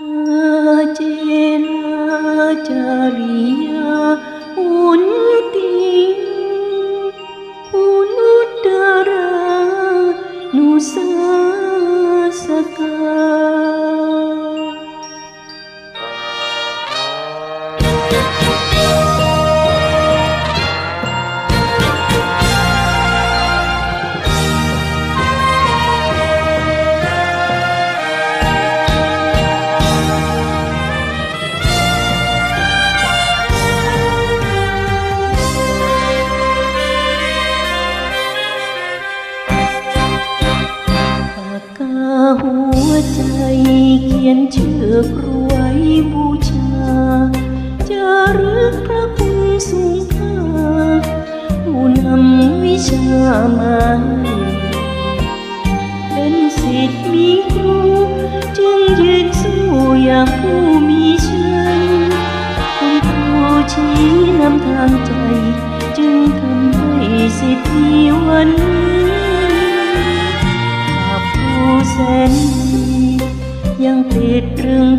อาเจนาจาริยาอุน เชื่อกรวยบูชาจะรึกพระคุณสูงค่าผู้นำวิชามาเป็นสิทธิ์มีครูจึงยืนสู้อย่างผู้มีชัยคุณครูชี้นำทางใจ จึงทำให้สิทธิ์มีวันนี้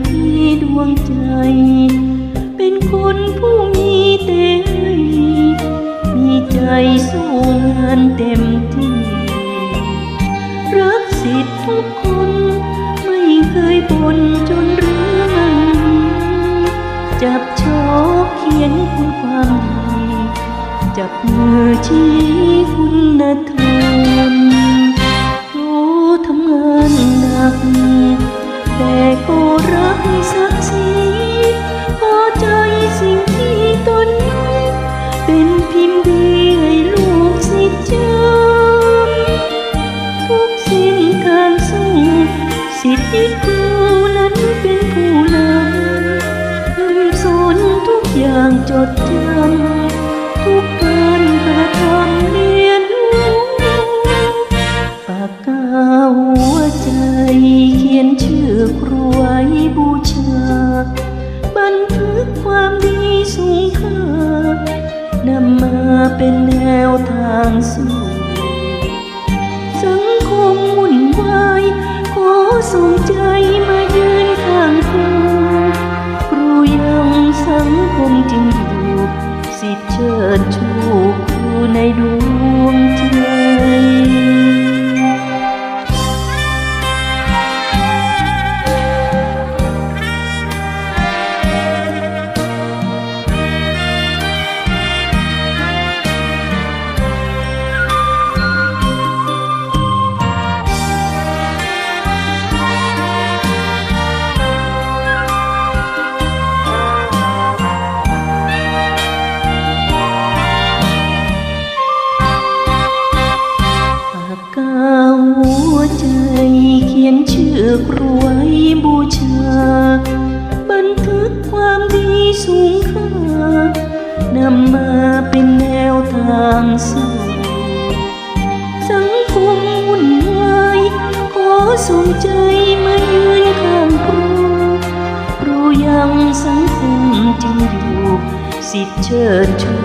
ที่ดวงใจ เป็นคนผู้มีแต่ให้มีใจสู้งานเต็มที่ รักสิทธิ์ทุกคน ไม่เคยบ่นจนเรื่องจับโชกเขียนคุณความดีจับมือชี้ ทางสู่สังคมวุ่นวายขอส่งใจมายืนข้างคุณ ชื่อกรวยบูชา บันทึกความดีสูงค่านำมาเป็นแนวทางสู้สังคมวุ่นวายขอส่งใจมายืนข้างครูครูยังสังคมจริงอยู่ สิทธิเชิดชู